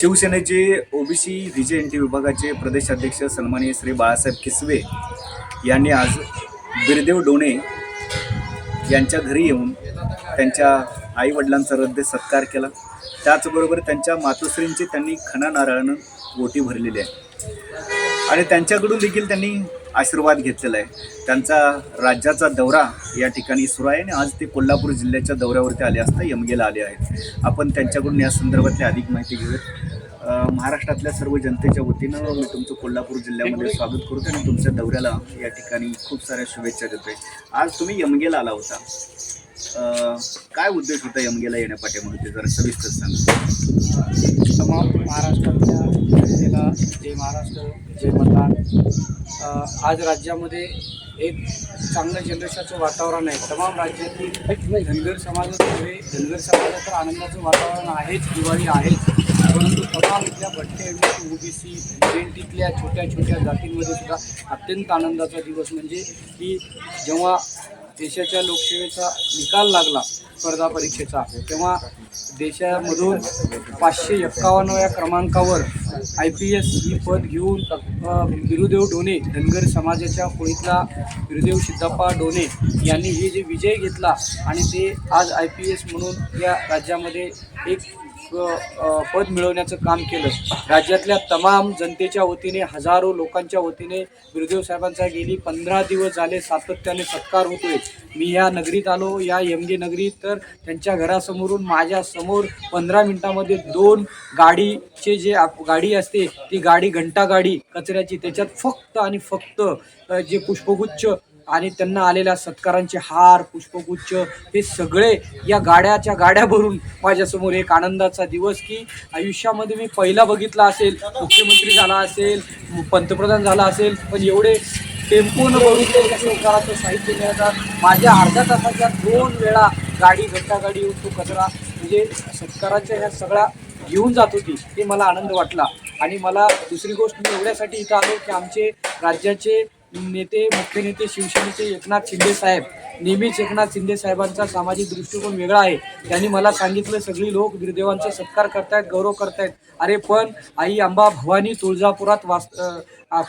शिवसेनेचे OBC व्हिजे N T विभागाचे प्रदेशाध्यक्ष सन्माननीय श्री बाळासाहेब किसवे यांनी आज बिरदेव डोणे यांच्या घरी येऊन त्यांच्या आईवडिलांचा रद्द सत्कार केला. त्याचबरोबर त्यांच्या मातोश्रींची त्यांनी खना नारळानं ओटी भरलेली आहे. आणि त्यांच्याकडून देखील त्यांनी आशीर्वाद घेतलेला आहे. त्यांचा राज्याचा दौरा या ठिकाणी सुरू आहे आणि आज ते कोल्हापूर जिल्ह्याच्या दौऱ्यावरती आले असता यमगेला आले आहेत. आपण त्यांच्याकडून या संदर्भातली अधिक माहिती घेऊयात. महाराष्ट्रातल्या सर्व जनतेच्या वतीनं मी तुमचं कोल्हापूर जिल्ह्यामध्ये स्वागत करतो आणि तुमच्या दौऱ्याला या ठिकाणी खूप साऱ्या शुभेच्छा देतोय. आज तुम्ही यमगेला आला होता. काय उद्देश होता यमगेला म्हणून ते जरा सविस्तर सांगा. तमाम महाराष्ट्रातल्या जनतेला जय महाराष्ट्र जय मतदान आज राज्यामध्ये एक चांगलं जनरेशनचं वातावरण आहे. तमाम राज्यातील धनगर समाजात धनगर समाजात तर आनंदाचं वातावरण आहेच दिवाळी आहेच. परंतु तमाम इथल्या सी ओबीसी टीतल्या छोट्या छोट्या जातींमध्ये सुद्धा अत्यंत आनंदाचा दिवस म्हणजे की जेव्हा देशाच्या लोकसेवेचा निकाल लागला स्पर्धा परीक्षेचा तेव्हा देशामधून पाचशे एक्कावन्नव्या क्रमांकावर आय पी एस ही पद घेऊन अ, बिरुदेव डोने धनगर समाजाच्या होळीतला बिरुदेव सिद्धप्पा डोने यांनी हे जे विजय घेतला आणि ते आज आय पी एस म्हणून या राज्यामध्ये एक पद मिळवण्याचं काम केलं. राज्यातल्या तमाम जनतेच्या वतीने हजारो लोकांच्या वतीने गुरुदेव साहेबांचा गेली पंधरा दिवस झाले सातत्याने सत्कार होतोय. मी या नगरीत आलो या यमगे नगरीत तर त्यांच्या घरासमोरून माझ्यासमोर पंधरा मिनिटामध्ये दोन गाडीचे जे आप गाडी असते ती गाडी घंटा गाडी कचऱ्याची त्याच्यात फक्त आणि फक्त जे पुष्पगुच्छ आणि त्यांना आलेल्या सत्कारांचे हार पुष्पगुच्छ हे सगळे या गाड्याच्या गाड्या भरून माझ्यासमोर एक आनंदाचा दिवस की आयुष्यामध्ये मी पहिला बघितला असेल मुख्यमंत्री झाला असेल पंतप्रधान झाला असेल पण एवढे टेम्पोनं भरून ते सत्काराचं साहित्य मिळतात माझ्या अर्ध्या तासाच्या दोन वेळा गाडी घट्टागाडी येऊन तो कचरा म्हणजे सत्काराच्या ह्या सगळ्या घेऊन जात होती हे मला आनंद वाटला. आणि मला दुसरी गोष्ट मी एवढ्यासाठी इथं आलो की आमचे राज्याचे नेते मुख्य नेते शिवसेनेचे एकनाथ शिंदे साहेब. नेहमीच एकनाथ शिंदे साहेबांचा सामाजिक दृष्टिकोन वेगळा आहे. त्यांनी मला सांगितलं सगळी लोक गिरदेवांचा सत्कार करतायत गौरव करतायत. अरे पण आई अंबा भवानी तुळजापुरात वास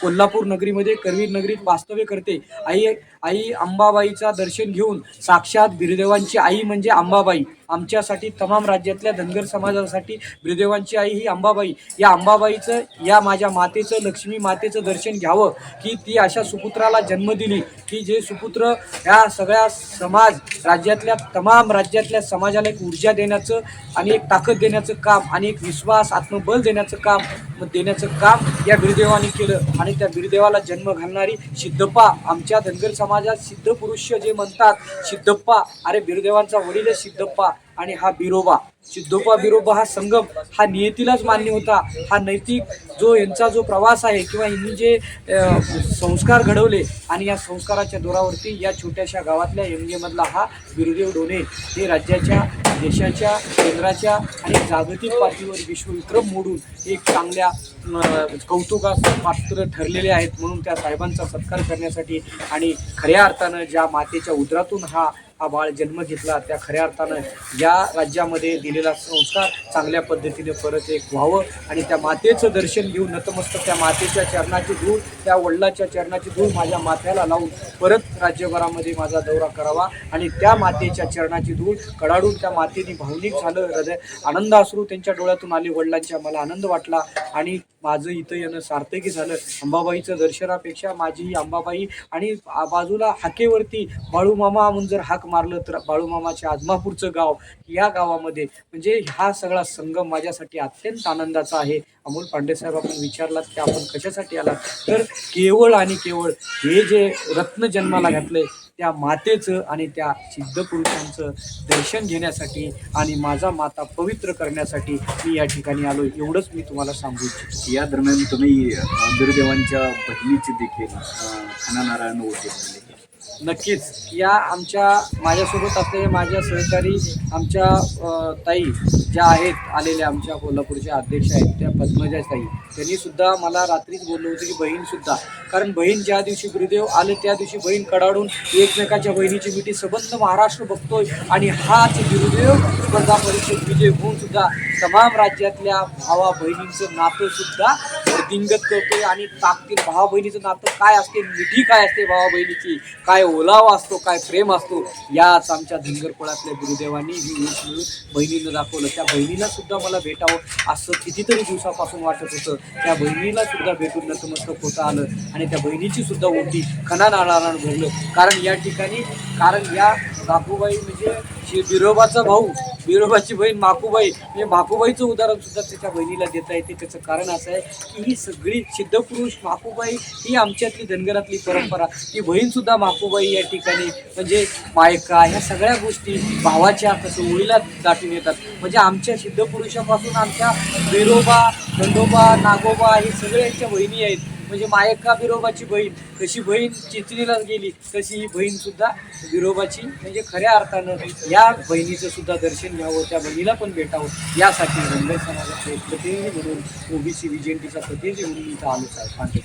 कोल्हापूर नगरीमध्ये करवीर नगरीत वास्तव्य करते. आई आई अंबाबाईचा दर्शन घेऊन साक्षात बिरदेवांची आई म्हणजे अंबाबाई. आमच्यासाठी तमाम राज्यातल्या धनगर समाजासाठी बिरदेवांची आई ही अंबाबाई. या अंबाबाईचं या माझ्या मातेचं लक्ष्मी मातेचं दर्शन घ्यावं की ती अशा सुपुत्राला जन्म दिली की जे सुपुत्र या सगळ्या समाज राज्यातल्या तमाम राज्यातल्या समाजाला एक ऊर्जा देण्याचं आणि एक ताकद देण्याचं काम आणि एक विश्वास आत्मबल देण्याचं काम देण्याचं काम या बिरदेवाने केलं. आणि त्या बिरदेवाला जन्म घालणारी सिद्धप्पा आमच्या धनगर समाज समाजात सिद्ध पुरुष जे म्हणतात सिद्धप्पा अरे बिरुदेवांचा वडील आहे सिद्धप्पा. आणि हा बिरोबा सिद्धोबा बिरोबा हा संगम हा नियतीलाच मान्य होता. हा नैतिक जो यांचा जो प्रवास आहे किंवा यांनी जे संस्कार घडवले आणि या संस्काराच्या दोरावरती या छोट्याशा गावातल्या एमगेमधला हा बिरुदेव डोने हे राज्याच्या देशाच्या केंद्राच्या आणि जागतिक पातळीवर विश्वविक्रम मोडून एक चांगल्या कौतुकास पात्र ठरलेले आहेत म्हणून त्या साहेबांचा सत्कार करण्यासाठी आणि खऱ्या अर्थानं ज्या मातेच्या उदरातून हा हा बाळ जन्म घेतला त्या खऱ्या अर्थानं या राज्यामध्ये दिलेला संस्कार चांगल्या पद्धतीने परत एक व्हावं आणि त्या मातेचं दर्शन घेऊन नतमस्तक त्या मातेच्या चरणाची धूळ त्या वडिलाच्या चरणाची धूळ माझ्या माथ्याला लावून परत राज्यभरामध्ये माझा दौरा करावा आणि त्या मातेच्या चरणाची धूळ कडाडून त्या मातेने भावनिक झालं हृदय आनंद अश्रू त्यांच्या डोळ्यातून आले वडिलांच्या मला आनंद वाटला आणि माझं इथं येणं सार्थकी झालं. अंबाबाईचं दर्शनापेक्षा माझी ही अंबाबाई आणि बाजूला हाकेवरती बाळूमामा म्हणून जर हाक मारलं तर बाळूमामाच्या आदमापूरचं गाव या गावामध्ये. म्हणजे हा सगळा संगम माझ्यासाठी अत्यंत आनंदाचा आहे. अमोल पांडेसाहेब आपण विचारलात की आपण कशासाठी आलात? तर केवळ आणि केवळ हे जे रत्न जन्माला घातले त्या मातेचं आणि त्या सिद्ध पुरुषांचं दर्शन घेण्यासाठी आणि माझा माता पवित्र करण्यासाठी मी या ठिकाणी आलो एवढंच मी तुम्हाला सांगू इच्छितो. या दरम्यान तुम्ही दुर्देवांच्या बहिणीची देखील अ, नारायण ओटी नक्कीच. या आमच्या माझ्यासोबत असलेले माझ्या सहकारी आमच्या ताई ज्या आहेत आलेल्या आमच्या कोल्हापूरच्या अध्यक्ष आहेत त्या पद्मजा ताई. त्यांनी सुद्धा मला रात्रीच बोललं होतं की बहीणसुद्धा कारण बहीण ज्या दिवशी गुरुदेव आले त्या दिवशी बहीण कडाडून एकमेकाच्या बहिणीची मिठी सबंध महाराष्ट्र बघतोय आणि हाच गुरुदेव स्पर्धा परीक्षेत विजय होऊन सुद्धा तमाम राज्यातल्या भावा बहिणींचं नातंसुद्धा दिंगत करतो आणि ताकते भावा बहिणीचं नातं काय असते? मिठी काय असते भावा बहिणीची काय ओलावा असतो? काय प्रेम असतो? याच आमच्या धनगरकुळातल्या गुरुदेवांनी ही मिळून बहिणीनं दाखवलं. त्या बहिणीला सुद्धा मला भेटावं असं कितीतरी दिवसापासून वाटत होतं. त्या बहिणीला सुद्धा भेटून नतमस्तक होता आलं आणि त्या बहिणीची सुद्धा ओटी खना नाळाला भरलं कारण या ठिकाणी कारण या बापूबाई म्हणजे बिरोबाचा भाऊ बिरोबाची बहीण माकूबाई. म्हणजे माकूबाईचं उदाहरण सुद्धा त्याच्या बहिणीला देता येते. त्याचं कारण असं आहे की ही सगळी सिद्धपुरुष माकूबाई ही आमच्यातली धनगरातली परंपरा. ही बहीण सुद्धा माकूबाई या ठिकाणी म्हणजे मायका ह्या सगळ्या गोष्टी भावाच्या कसं ओळीला दाटून येतात. म्हणजे आमच्या सिद्धपुरुषापासून आमच्या बिरोबा खंडोबा नागोबा हे सगळ्यांच्या बहिणी आहेत. म्हणजे मायका बिरोबाची बहीण कशी बहीण चित्रीला गेली तशी ही बहीण सुद्धा बिरोबाची म्हणजे खऱ्या अर्थानं या बहिणीचं सुद्धा दर्शन घ्यावं त्या बहिणीला पण भेटावं यासाठी धनगर समाजाचे प्रतिनिधी म्हणून ओबीसी विजेंटीचा प्रतिनिधी म्हणून इथं आलो साहेब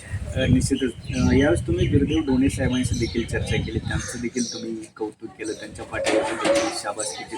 निश्चितच. यावेळेस तुम्ही बिरदेव डोणे साहेबांशी देखील चर्चा केली त्यांचं देखील तुम्ही कौतुक केलं त्यांच्या पाठीवर देखील शाबासकीची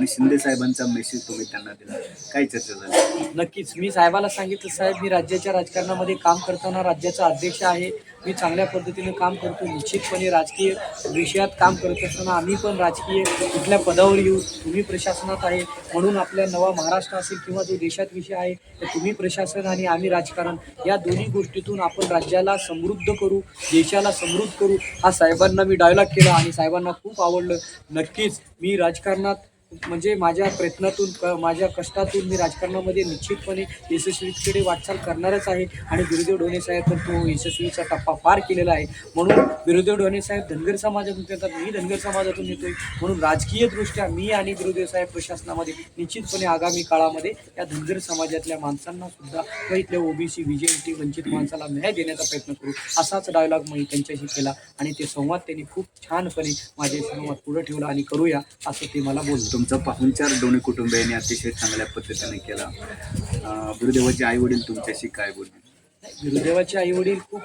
आणि शिंदे साहेबांचा मेसेज तुम्ही त्यांना दिला. काय चर्चा झाली? नक्कीच. मी साहेबाला सांगितलं साहेब मी राज्याच्या राजकारणामध्ये काम करताना राज्याचा अध्यक्ष आहे. मी चांगल्या पद्धतीने काम करतो. निश्चितपणे राजकीय विषयात काम करत असताना आम्ही पण राजकीय कुठल्या पदावर येऊ. तुम्ही प्रशासनात आहे. म्हणून आपल्या नवा महाराष्ट्र असेल किंवा जो देशात विषय आहे तर तुम्ही प्रशासन आणि आम्ही राजकारण या दोन्ही गोष्टीतून आपण राज्याला समृद्ध करू देशाला समृद्ध करू. हा साहेबांना मी डायलॉग केला आणि साहेबांना खूप आवडलं. नक्कीच मी राजकारणात म्हणजे माझ्या प्रयत्नातून क माझ्या कष्टातून मी राजकारणामध्ये निश्चितपणे यशस्वीकडे वाटचाल करणारच आहे. आणि गुरुदेव ढोणे साहेब तर तो यशस्वीचा टप्पा पार केलेला आहे. म्हणून गुरुदेव ढोणे साहेब धनगर समाजातून येतात मी धनगर समाजातून येतोय. म्हणून राजकीयदृष्ट्या मी आणि गुरुदेव साहेब प्रशासनामध्ये निश्चितपणे आगामी काळामध्ये या धनगर समाजातल्या माणसांना सुद्धा व इथल्या ओबीसी विजयंती वंचित माणसाला न्याय देण्याचा प्रयत्न करू असाच डायलॉग मी त्यांच्याशी केला. आणि ते संवाद त्यांनी खूप छानपणे माझे संवाद पुढे ठेवला आणि करूया असं ते मला बोलतो तुमचा पाहुणचार दोन्ही कुटुंबियांनी अतिशय चांगल्या पद्धतीने केला. अ, गुरुदेवाचे आई वडील तुमच्याशी काय बोलले? गुरुदेवाचे आई वडील खूप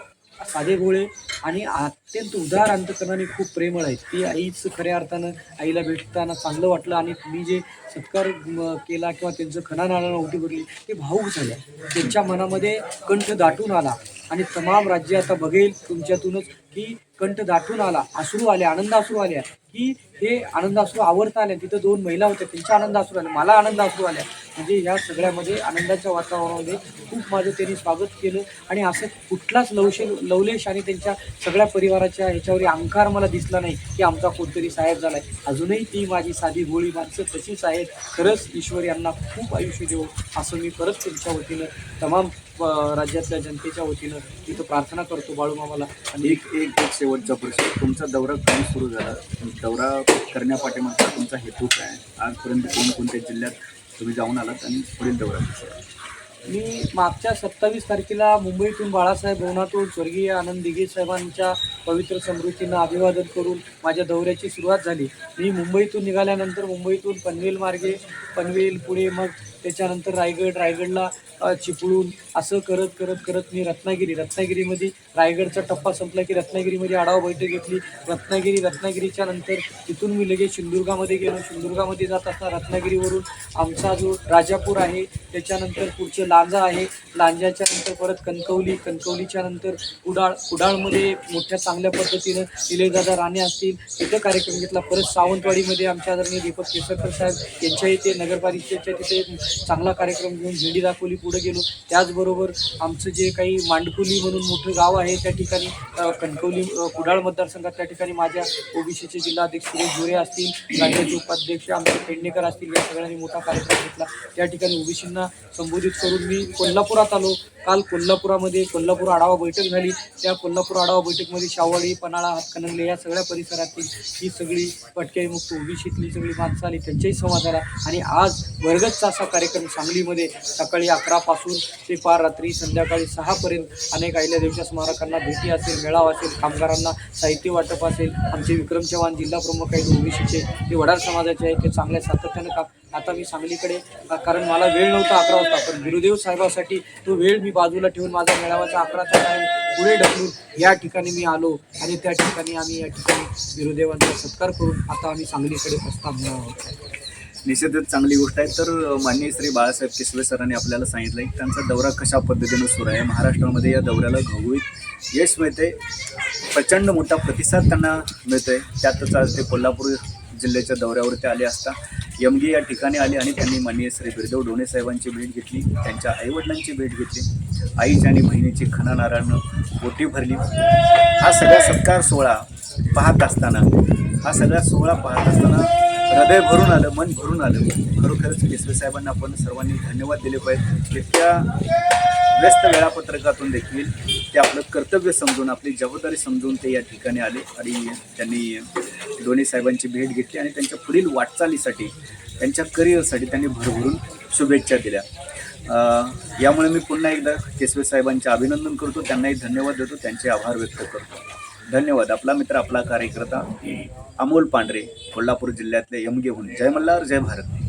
साधे गोळे आणि अत्यंत उदार अंतकरणाने खूप प्रेमळ आहेत. ती आईच खऱ्या अर्थानं आईला भेटताना चांगलं वाटलं आणि मी जे सत्कार म, केला किंवा त्यांचं खणा नाळाला ओटी भरली ते भाऊक झाल्या त्यांच्या मनामध्ये कंठ दाटून आला आणि तमाम राज्य आता बघेल तुमच्यातूनच की कंठ दाटून आला अश्रू आले आनंद अश्रू आल्या की हे आनंद आवडता आले तिथं दोन महिला होत्या त्यांच्या आनंद अश्रू आले मला आनंद आल्या म्हणजे या सगळ्यामध्ये आनंदाच्या वातावरणामध्ये खूप माझं त्यांनी स्वागत केलं. आणि असं कुठलाच लवशे लवलेश आणि त्यांच्या सगळ्या परिवाराच्या ह्याच्यावर अहंकार मला दिसला नाही की आमचा कोणतरी साहेब झाला आहे अजूनही ती माझी साधी गोळी माणसं तशीच आहेत. खरंच ईश्वर यांना खूप आयुष्य देऊ असं मी परत त्यांच्या वतीनं तमाम राज्यातल्या जनतेच्या वतीनं तिथं प्रार्थना करतो बाळूमामाला. आणि एक एक एक शेवटचा प्रश्न. तुमचा दौरा कधी सुरू झाला? दौरा करण्यापाठीमागचा तुमचा हेतू काय? आजपर्यंत कोणकोणत्या जिल्ह्यात तुम्ही जाऊन आलात आणि पुढील दौरा कसा मी मागच्या सत्तावीस तारखेला मुंबईतून बाळासाहेब भवनातून स्वर्गीय आनंद दिघे साहेबांच्या पवित्र समृद्धींना अभिवादन करून माझ्या दौऱ्याची सुरुवात झाली. मी मुंबईतून निघाल्यानंतर मुंबईतून पनवेल मार्गे पनवेल पुढे मग त्याच्यानंतर रायगड रायगडला चिपळून चिपळूण असं करत करत करत मी रत्नागिरी रत्नागिरीमध्ये रायगडचा टप्पा संपला की रत्नागिरीमध्ये आढावा बैठक घेतली. रत्नागिरी रत्नागिरीच्या नंतर तिथून मी लगेच सिंधुदुर्गामध्ये गेलो. सिंधुदुर्गामध्ये जात असताना रत्नागिरीवरून आमचा जो राजापूर आहे त्याच्यानंतर पुढचं लांजा आहे. लांजाच्या नंतर परत कणकवली कणकवलीच्या नंतर कुडाळ कुडाळमध्ये मोठ्या चांगल्या पद्धतीनं इलेदादा राणे असतील. तिथं कार्यक्रम घेतला. परत सावंतवाडीमध्ये आमच्या आदरणीय दीपक केसरकर साहेब यांच्या इथे नगरपालिकेच्या तिथे चांगला कार्यक्रम घेऊन झेंडी दाखवली पुढे गेलो. त्याचबरोबर आमचं जे काही मांडकुली म्हणून मोठं गाव आहे त्या ठिकाणी कणकवली कुडाळ मतदारसंघात त्या ठिकाणी माझ्या ओबीसीचे जिल्हाध्यक्ष सुरेश गोरे असतील राज्याचे उपाध्यक्ष आमचे पेडणेकर असतील या सगळ्यांनी मोठा कार्यक्रम घेतला. त्या ठिकाणी ओबीसींना संबोधित करून मी कोल्हापुरात आलो. काल कोल्हापुरामध्ये कोल्हापूर आढावा बैठक झाली. त्या कोल्हापूर आढावा बैठकमध्ये शावळी पन्हाळा हातकणंगले या सगळ्या परिसरातील ही सगळी पटक्याई मुक्त ओबीसीतली सगळी माणसं आली त्यांच्याही संवाद झाला आणि आज वर्गचचा असा कार्यक्रम सांगलीमध्ये सकाळी अकरापासून ते पार रात्री संध्याकाळी सहापर्यंत अनेक आईल्या देवच्या स्मारकांना भेटी असेल मेळावा असेल कामगारांना साहित्य वाटप असेल. आमचे विक्रम चव्हाण जिल्हा प्रमुख आहेत ओबीसीचे. ते वडार समाजाचे आहेत ते चांगल्या सातत्यानं का आता मी सांगलीकडे कारण मला वेळ नव्हता अकरा वाजता पण गुरुदेव साहेबासाठी तो वेळ मी बाजूला ठेवून माझा मेळावाचा अकराचा टाईम पुढे ढकलून या ठिकाणी मी आलो आणि त्या ठिकाणी आम्ही या ठिकाणी गुरुदेवांचा सत्कार करून आता आम्ही सांगलीकडे प्रस्ताव मिळाला निश्चितच चांगली गोष्ट आहे. तर माननीय श्री बाळासाहेब किसवे सरांनी आपल्याला सांगितलं की त्यांचा दौरा कशा पद्धतीनं सुरू आहे. महाराष्ट्रामध्ये या दौऱ्याला घवळीत यश मिळते प्रचंड मोठा प्रतिसाद त्यांना मिळतोय. त्यातच आज ते कोल्हापूर जिल्ह्याच्या दौऱ्यावरती आले असता. यमगी या ठिकाणी आले आणि त्यांनी माननीय श्री बिरदेव डोणे साहेबांची भेट घेतली. त्यांच्या आईवडिलांची भेट घेतली. आईची आणि बहिणीची खना नारायणनं ओटी भरली. हा सगळा सत्कार सोहळा पाहत असताना हा सगळा सोहळा पाहत असताना हृदय भरून आलं मन भरून आलं. खरोखरच केसवे साहेबांना आपण सर्वांनी धन्यवाद दिले पाहिजे त्या व्यस्त वेळापत्रकातून देखील ते आपलं कर्तव्य समजून आपली जबाबदारी समजून ते या ठिकाणी आले आणि त्यांनी दोन्ही साहेबांची भेट घेतली आणि त्यांच्या पुढील वाटचालीसाठी त्यांच्या करिअरसाठी त्यांनी भरभरून शुभेच्छा दिल्या. यामुळे मी पुन्हा एकदा केसवे साहेबांचे अभिनंदन करतो. त्यांनाही धन्यवाद देतो. त्यांचे आभार व्यक्त करतो. धन्यवाद. आपला मित्र आपला कार्यकर्ता अमोल पांढरे कोल्हापूर जिल्ह्यातले यमगेहून जय मल्हार जय भारत.